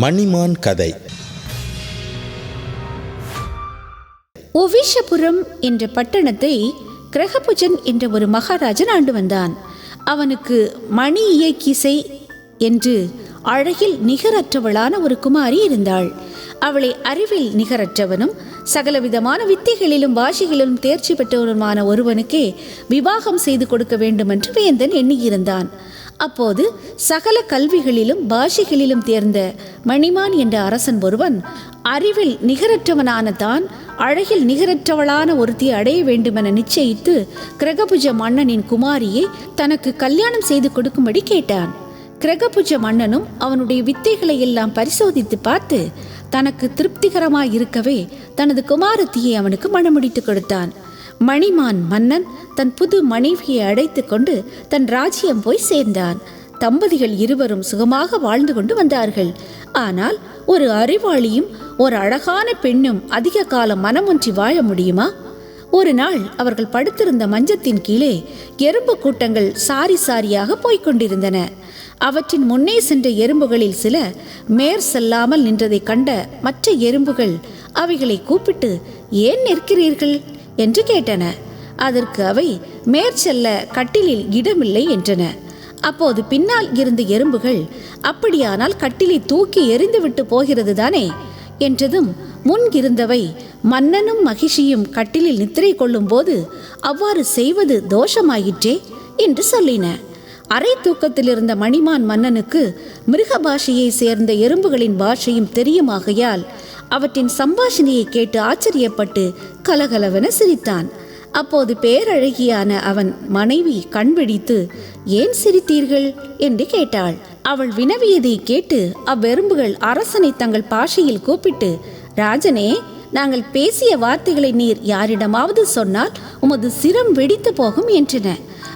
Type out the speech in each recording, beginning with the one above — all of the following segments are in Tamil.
மணிமான் கதை. ஒவிஷபுரம் என்ற பட்டணத்தை கிரகபுஜன் என்ற ஒரு மகாராஜன் ஆண்டு வந்தான். அவனுக்கு மணி இயக்கிசை என்று அழகில் நிகரற்றவளான ஒரு குமாரி இருந்தாள். அவளை அறிவில் நிகரற்றவனும் சகலவிதமான வித்தைகளிலும் பாஷைகளிலும் தேர்ச்சி பெற்றவருமான ஒருவனுக்கே விவாகம் செய்து கொடுக்க வேண்டும் என்று வேந்தன் எண்ணியிருந்தான். அப்போது சகல கல்விகளிலும் பாஷைகளிலும் தேர்ந்த மணிமான் என்ற அரசன் ஒருவன் அறிவில் நிகரற்றவனான தான் அழகில் நிகரற்றவளான ஒருத்தி அடைய வேண்டுமென நிச்சயித்து கிரகபுஜ மன்னனின் குமாரியை தனக்கு கல்யாணம் செய்து கொடுக்கும்படி கேட்டான். கிரகபுஜ மன்னனும் அவனுடைய வித்தைகளை எல்லாம் பரிசோதித்து பார்த்து தனக்கு திருப்திகரமாய் இருக்கவே தனது குமாரத்தியை அவனுக்கு மணமுடித்து கொடுத்தான். மணிமான் மன்னன் தன் புது மனைவியை அடைத்து கொண்டு தன் ராஜ்யம் போய் சேர்ந்தான். தம்பதிகள் இருவரும் சுகமாக வாழ்ந்து கொண்டு வந்தார்கள். ஆனால் ஒரு அறிவாளியும் ஒரு அழகான பெண்ணும் அதிக காலம் மனமொன்றி வாழ முடியுமா? ஒரு நாள் அவர்கள் படுத்திருந்த மஞ்சத்தின் கீழே எறும்பு கூட்டங்கள் சாரி சாரியாக போய்க் கொண்டிருந்தன. அவற்றின் முன்னே சென்ற எறும்புகளில் சில மேற் செல்லாமல் நின்றதை கண்ட மற்ற எறும்புகள் அவைகளை கூப்பிட்டு ஏன் நிற்கிறீர்கள்? என்று கேட்டன. அதற்கு அவை மேற்செல்ல கட்டிலில் இடமில்லை என்றன. அப்போது பின்னால் இருந்த எறும்புகள் அப்படியானால் கட்டிலை தூக்கி எறிந்துவிட்டு போகிறது தானே? என்றதும் முன் இருந்தவை மன்னனும் மகிஷியும் கட்டிலில் நித்திரை கொள்ளும் போது அவ்வாறு செய்வது தோஷமாயிற்றே? என்று சொல்லின. அரை தூக்கத்தில் இருந்த மணிமான் மன்னனுக்கு மிருக பாஷையை சேர்ந்த எறும்புகளின் பாஷையும் தெரியுமாகையால் அவற்றின் சம்பாஷணையை கேட்டு ஆச்சரியப்பட்டு கலகலவென சிரித்தான். அப்போது பேரழகியான அவன் மனைவி கண்விழித்து ஏன் சிரித்தீர்கள்? என்று கேட்டாள். அவள் வினவியதை கேட்டு அவ்வெறும்புகள் அரசனை தங்கள் பாஷையில் கூப்பிட்டு ராஜனே நாங்கள் பேசிய வார்த்தைகளை நீர் யாரிடமாவது சொன்னால் உமது சிரம் வெடித்து போகும் என்றன.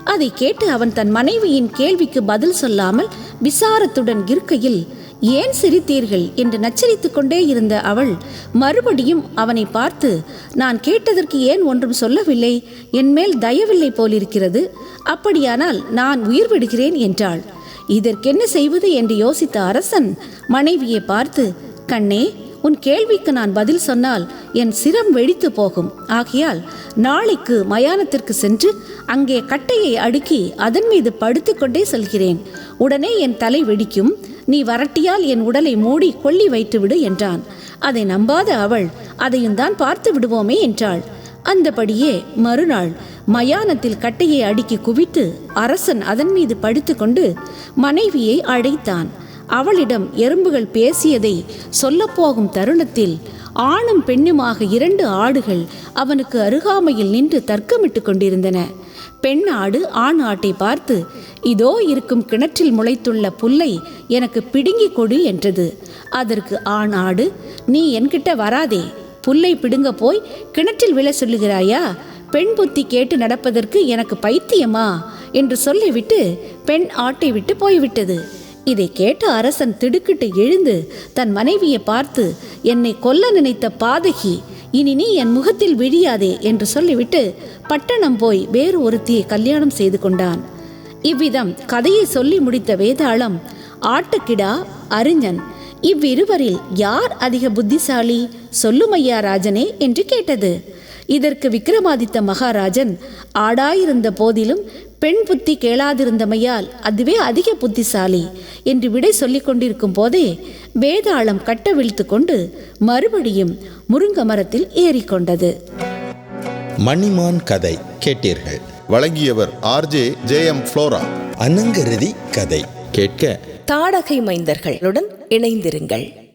அதை கேட்டு அவன் தன் மனைவியின் கேள்விக்கு பதில் சொல்லாமல் விசாரத்துடன் இருக்கையில் ஏன் சிரித்தீர்கள்? என்று நச்சரித்து கொண்டே இருந்த அவள் மறுபடியும் அவனை பார்த்து நான் கேட்டதற்கு ஏன் ஒன்றும் சொல்லவில்லை? என்மேல் தயவில்லை போலிருக்கிறது. அப்படியானால் நான் உயிர் விடுகிறேன் என்றாள். இதற்கென்ன செய்வது? என்று யோசித்த அரசன் மனைவியை பார்த்து கண்ணே உன் கேள்விக்கு நான் பதில் சொன்னால் என் சிரம் வெடித்து போகும். ஆகையால் நாளைக்கு மயானத்திற்கு சென்று அங்கே கட்டையை அடுக்கி அதன் மீது படுத்துக்கொண்டே செல்கிறேன். உடனே என் தலை வெடிக்கும். நீ வரட்டியால் என் உடலை மூடி கொல்லி வைத்துவிடு என்றான். அதை நம்பாத அவள் அதையும் தான் பார்த்து விடுவோமே என்றாள். அந்தபடியே மறுநாள் மயானத்தில் கட்டையை அடுக்கி குவித்து அரசன் அதன் மீது படுத்துக்கொண்டு மனைவியை அழைத்தான். அவளிடம் எறும்புகள் பேசியதை சொல்லப்போகும் தருணத்தில் ஆணும் பெண்ணுமாக இரண்டு ஆடுகள் அவனுக்கு அருகாமையில் நின்று தர்க்கமிட்டு கொண்டிருந்தன. பெண் ஆடு ஆண் ஆட்டை பார்த்து இதோ இருக்கும் கிணற்றில் முளைத்துள்ள புல்லை எனக்கு பிடுங்கி கொடு என்றது. அதற்கு ஆண் ஆடு நீ என்கிட்ட வராதே. புல்லை பிடுங்க போய் கிணற்றில் விழ சொல்லுகிறாயா? பெண் புத்தி கேட்டு நடப்பதற்கு எனக்கு பைத்தியமா? என்று சொல்லிவிட்டு பெண் ஆட்டை விட்டு போய்விட்டது. இதை கேட்ட அரசன் திடுக்கிட்டு எழுந்து தன் மனைவியை பார்த்து என்னை கொல்ல நினைத்த பாதகி இனி நீ என் முகத்தில் விழியாதே என்று சொல்லிவிட்டு பட்டணம் போய் வேறு ஒருத்தியை கல்யாணம் செய்து கொண்டான். இவ்விதம் கதையை சொல்லி முடித்த வேதாளம் ஆட்டுக்கிடா அறிஞன் இவ்விருவரில் யார் அதிக புத்திசாலி சொல்லுமையா ராஜனே என்று கேட்டது. இதற்கு விக்ரமாதித்த மகாராஜன் ஆடாயிருந்த போதிலும் பெண் புத்தி கேளாதிருந்தமையால் அதுவே அதிக புத்திசாலி என்று விடை சொல்லிக் கொண்டிருக்கும் போதே வேதாளம் கட்டவிழ்த்து கொண்டு மறுபடியும் முருங்க மரத்தில் ஏறிக்கொண்டது மணிமான் கதை கேட்டீர்கள். வழங்கியவர் ஆர்ஜே ஜே எம் ஃப்ளோரா. அனங்கருதி கதை கேட்க தாடகை மைந்தர்களுடன் இணைந்திருங்கள்.